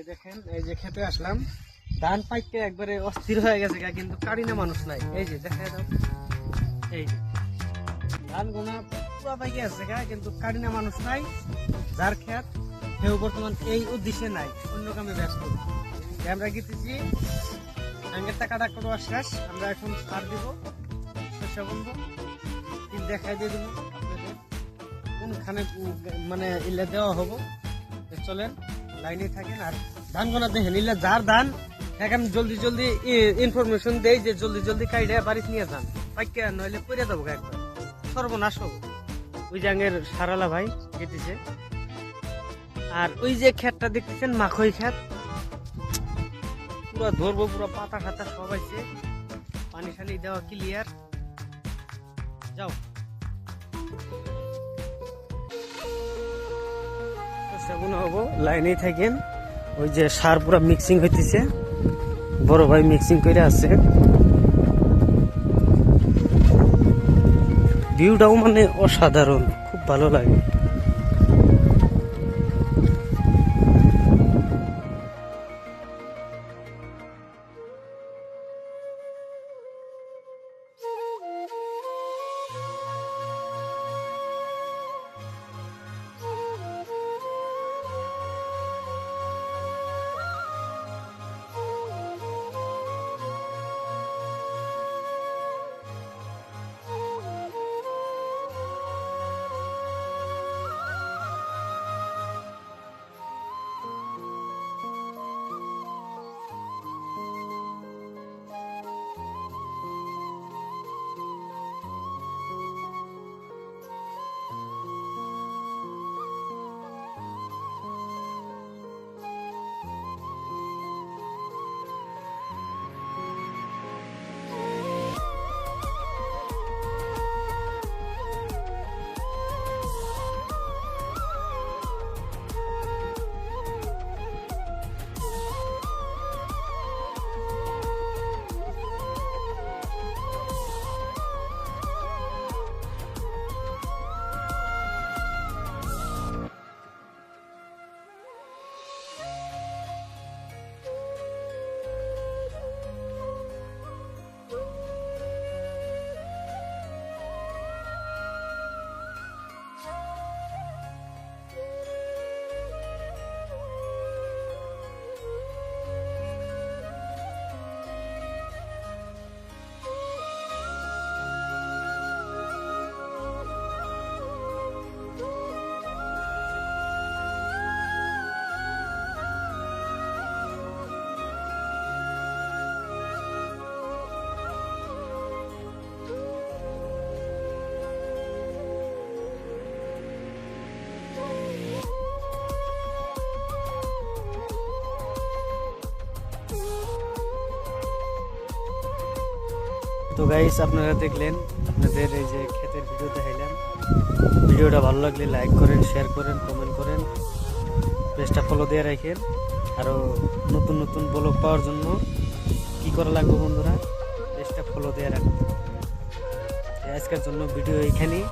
এই দেখেন, এই যে খেতে আসলাম। ধান পাইতে একবারে অস্থির হয়ে গেছে কিন্তু কারি না মানুষ নাই। এই যে দেখা দাও এই ধান গোনা পুরো পাইকে আছে কিন্তু কারি না মানুষ নাই। যার খেত, সেও বর্তমান এই উদ্দেশ্যে নাই, অন্য কামে ব্যস্ত। আমরা গেতেছি, আঙ্গের টাকাটা করা শেষ, আমরা এখন সার দিব। শস্য বন্ধু তিল দেখাই দিয়ে দেবো। আপনাদের কোনখানে মানে ইলে দেওয়া হব চলেন। লাইনে থাকেন আর ধান গোনা দেখেন ইলে যার ধান এখন জলদি জলদি ইনফরমেশন দেই যে জলদি জলদি কাইডে বাড়িতে নিয়ে যান। পাইকে নইলে পড়ে যাব একবার। সর্বনাশ হব। ওই জাঙ্গের সারালা ভাই কেটেছে। আর ওই যে ক্ষেতটা দেখতেছেন, মাখই ক্ষেত। পুরো ধরবো, পুরো পাতা খাতা সব আছে। পানি সানি দেওয়া ক্লিয়ার যাও। সেগুন হব। লাইনেই থাকেন। ওই যে সার পুরো মিক্সিং হইতেছে। বড় ভাই মিক্সিং করে আছে। ভিউটাও মানে অসাধারণ, খুব ভালো লাগে। তো গাইস আপনারা দেখলেন, আপনাদের এই যে ক্ষেতের ভিডিও দেখাইলাম। ভিডিওটা ভালো লাগলে লাইক করেন শেয়ার করেন কমেন্ট করেন। পেজটা ফলো দিয়ে রাখেন। আরও নতুন নতুন ব্লগ পাওয়ার জন্য কি করা লাগবে বন্ধুরা, পেজটা ফলো দিয়ে রাখবেন আজকের জন্য ভিডিও এইখানেই।